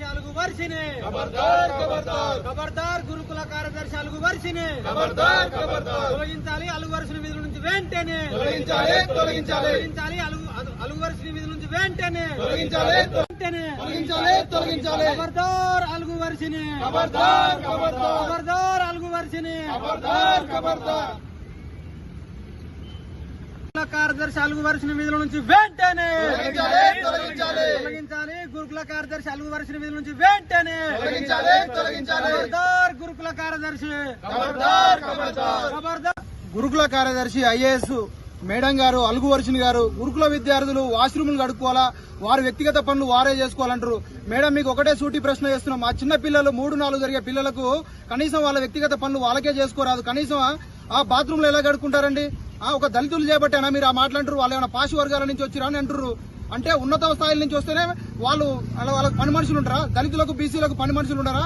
కార్యదర్శి అలుగు వర్షిని ఖబర్దార్ గురుకుల కార్యదర్శి అలుగు వర్షిని ఖబర్దార్ ఖబర్దార్ తొలగించాలి అలుగు వర్షిని విధుల నుంచి వెంటనే. తొలగించాలి అలుగు అలు- అలుగు వర్షిని విధుల నుంచి వెంటనే. తొలగించాలి వెంటనే. తొలగించాలి తొలగించాలి. ఖబర్దార్ అలుగు వర్షిని ఖబర్దార్ అలుగు వర్షిని గురుకుల కార్యదర్శి అలుగు వర్షిని విధుల నుంచి వెంటనే తొలగించాలి గురుకుల కార్యదర్శి అలుగు వర్షిని విధుల నుంచి వెంటనే ఖబర్దార్ గురుకుల కార్యదర్శి. ఖబర్దార్ గురుకుల కార్యదర్శి ఐఏఎస్ మేడం గారు అలుగు వర్షిని గారు గురుకుల విద్యార్థులు వాష్రూమ్లు కడుక్కోవాలా? వారి వ్యక్తిగత పనులు వారే చేసుకోవాలంటారు. మేడం మీకు ఒకటే సూటి ప్రశ్న చేస్తున్నాం. మా చిన్న పిల్లలు మూడు నాలుగు జరిగే పిల్లలకు కనీసం వాళ్ళ వ్యక్తిగత పనులు వాళ్ళకే చేసుకోరాదు. కనీసం ఆ- బాత్రూంలో ఎలా కడుక్కుంటారండి? ఒక దళితులు చేపట్టానా? మీరు ఆ మాట్లాంటారు వాళ్ళు ఏమైనా పాషి వర్గాల నుంచి వచ్చిరా అని అంటారు అంటే ఉన్నత స్థాయిల నుంచి వస్తేనే వాళ్ళు వాళ్ళ వాళ్ళకి పని మనుషులు ఉంటారా? దళితులకు బీసీలకు పని మనుషులు ఉండరా?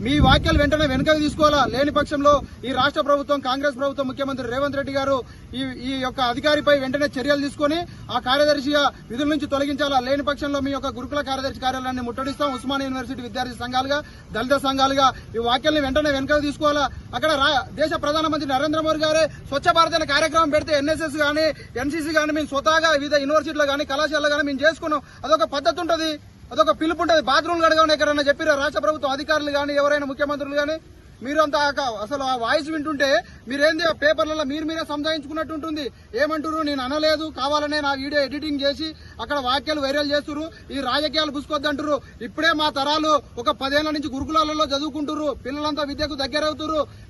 మీ వ్యాఖ్యలు వెంటనే వెనుకకు తీసుకోవాలా? లేని పక్షంలో ఈ రాష్ట్ర ప్రభుత్వం కాంగ్రెస్ ప్రభుత్వం ముఖ్యమంత్రి రేవంత్ రెడ్డి గారు ఈ ఈ యొక్క అధికారిపై వెంటనే చర్యలు తీసుకొని ఆ కార్యదర్శిగా విధుల నుంచి తొలగించాలా? లేని పక్షంలో మీ యొక్క గురుకుల కార్యదర్శి కార్యాలయాన్ని ముట్టడిస్తాం ఉస్మానియా యూనివర్సిటీ విద్యార్థి సంఘాలుగా దళిత సంఘాలుగా. ఈ వ్యాఖ్యల్ని వెంటనే వెనుకకు తీసుకోవాలా? అక్కడ రా- దేశ ప్రధానమంత్రి నరేంద్ర మోదీ గారే స్వచ్ఛ భారత్ అనే కార్యక్రమం పెడితే ఎన్ఎస్ఎస్ గానీ ఎన్సీసీ గానీ మేము స్వతహాగా వివిధ యూనివర్సిటీలో గానీ కళాశాలలో గానీ మేము చేసుకున్నాం. అదొక పద్ధతి ఉంటుంది. అదొక పిలుపు ఉంటుంది. బాత్రూమ్ కడగమని ఎక్కడన్నా చెప్పిరా? రాష్ట్ర ప్రభుత్వం అధికారులు కానీ ఎవరైనా ముఖ్యమంత్రులు కానీ మీరంతా అసలు ఆ వాయిస్ వింటుంటే మీరేంది ఆ పేపర్లలో మీరు మీరే సంజాయించుకున్నట్టు ఉంటుంది. ఏమంటారు నేను అనలేదు. కావాలనే నా వీడియో ఎడిటింగ్ చేసి అక్కడ వాక్యాలు వైరల్ చేస్తురు ఈ రాజకీయాలు పుసుకోద్దంటారు ఇప్పుడే మా తరాలు ఒక పదేళ్ళ నుంచి గురుకులాలలో చదువుకుంటున్నారు పిల్లలంతా విద్యకు దగ్గర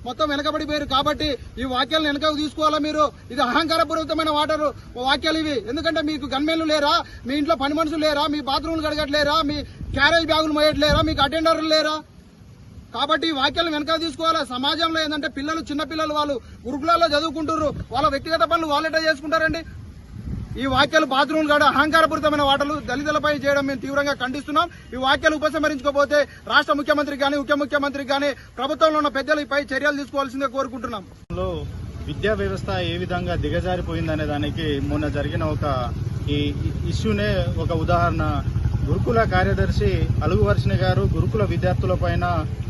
మొత్తం వెనకబడిపోయారు కాబట్టి ఈ వాక్యాలను వెనకకు తీసుకోవాలా మీరు? ఇది అహంకారపూరితమైన వాటరు వాక్యాలు ఇవి. ఎందుకంటే మీకు గన్మెన్లు లేరా? మీ ఇంట్లో పని మనుషులు లేరా? మీ బాత్రూమ్లు కడగట్లేరా? మీ క్యారేజ్ బ్యాగులు మోయట్లేరా? మీకు అటెండర్లు లేరా? కాబట్టి ఈ వాక్యాలను వెనక తీసుకోవాలి? సమాజంలో ఏంటంటే పిల్లలు చిన్నపిల్లలు వాళ్ళు గురుకులాల్లో చదువుకుంటున్నారు వాళ్ళ వ్యక్తిగత పనులు వాళ్ళెటా చేసుకుంటారండి? ఈ వ్యాఖ్యలు బాత్రూమ్లు కాడ అహంకారపూరితమైన వాటలు దళితులపై చేయడం మేము తీవ్రంగా ఖండిస్తున్నాం. ఈ వ్యాఖ్యలు ఉపసంహరించుకోకపోతే రాష్ట్ర ముఖ్యమంత్రికి కానీ ఉప ముఖ్యమంత్రికి కానీ ప్రభుత్వంలో ఉన్న పెద్దలపై చర్యలు తీసుకోవాల్సిందిగా కోరుకుంటున్నాం. లో విద్యా వ్యవస్థ ఏ విధంగా దిగజారిపోయిందనే దానికి మొన్న జరిగిన ఒక ఈ ఇష్యూనే ఒక ఉదాహరణ. గురుకుల కార్యదర్శి అలుగువర్షిణి గారు గురుకుల విద్యార్థుల పైన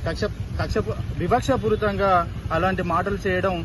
కక్ష కక్ష వివక్షపూరితంగా అలాంటి మాటలు చేయడం